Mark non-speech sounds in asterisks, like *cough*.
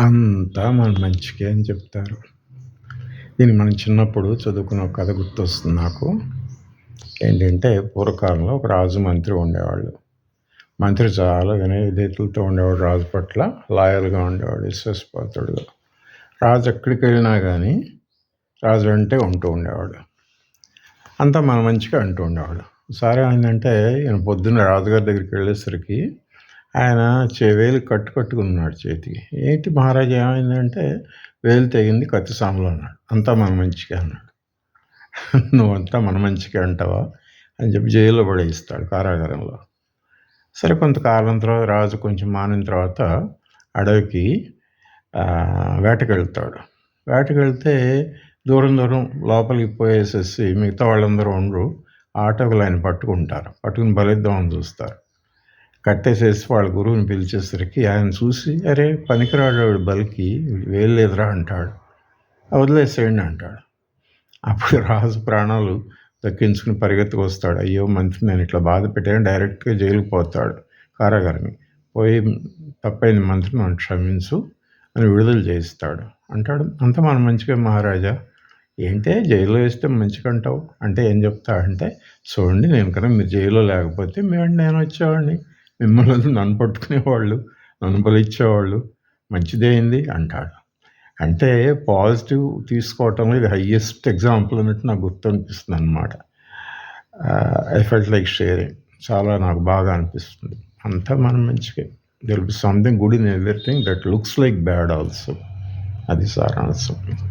అంతా మన మంచికే అని చెప్తారు. దీన్ని మనం చిన్నప్పుడు చదువుకున్న కథ గుర్తొస్తుంది నాకు. ఏంటంటే పూర్వకాలంలో ఒక రాజు మంత్రి ఉండేవాళ్ళు. మంత్రి చాలా వినయ విధేతులతో ఉండేవాడు రాజు పట్ల లాయల్గా ఉండేవాడు విశ్వాసపాత్రుడుగా రాజు ఎక్కడికి వెళ్ళినా కానీ రాజు అంటే ఉంటూ ఉండేవాడు అంతా మన మంచిగా అంటూ ఉండేవాడు సరే ఏంటంటే ఈయన పొద్దున్న రాజుగారి దగ్గరికి వెళ్ళేసరికి ఆయన చే వేలు కట్టు కట్టుకున్నాడు చేతికి. ఏంటి మహారాజా ఏమైందంటే వేలు తెగింది కత్తి సాములు అన్నాడు. అంతా మన మంచిగా అన్నాడు. *laughs* నువ్వంతా మన మంచిగా అంటావా? అని చెప్పి జైల్లో పడేస్తాడు కారాగారంలో. సరే కొంతకాలం తర్వాత రాజు కొంచెం మానిన తర్వాత అడవికి వేటకెళ్తాడు. వేటకెళ్తే దూరం దూరం లోపలికి పోయేసేసి మిగతా వాళ్ళందరూ ఉండరు. ఆటోకులు ఆయన పట్టుకుంటారు. పట్టుకుని బలిద్దామని చూస్తారు. కట్టేసేసి వాళ్ళ గురువుని పిలిచేసరికి ఆయన చూసి అరే పనికిరాడు బలికి వేయలేదురా అంటాడు. వదిలేసేయండి అంటాడు. అప్పుడు రాజు ప్రాణాలు దక్కించుకుని పరిగెత్తుకు వస్తాడు. అయ్యో మంత్రి నేను ఇట్లా బాధ పెట్టాను డైరెక్ట్గా జైలుకి పోతాడు కారాగారిని పోయి తప్పైంది మంత్రి నన్ను క్షమించు అని విడుదల చేయిస్తాడు అంటాడు. అంత మన మంచిగా మహారాజా. ఏంటే జైల్లో వేస్తే మంచిగా అంటావు అంటే ఏం చెప్తా అంటే చూడండి నేను కనుక మీరు జైల్లో లేకపోతే మేము నేను వచ్చేవాడిని. మిమ్మల్ని నన్ను పట్టుకునేవాళ్ళు నన్ను బలిచ్చేవాళ్ళు. మంచిదేంది అంటాడు. అంటే పాజిటివ్ తీసుకోవటంలో ఇది హయ్యెస్ట్ ఎగ్జాంపుల్ అన్నట్టు నాకు గుర్తు అనిపిస్తుంది అనమాట ఐ ఫెల్ట్ లైక్ షేరింగ్ చాలా నాకు బాగా అనిపిస్తుంది. అంతా మనం మంచిగా there be something good in everything that looks like bad also అది సారాంశం.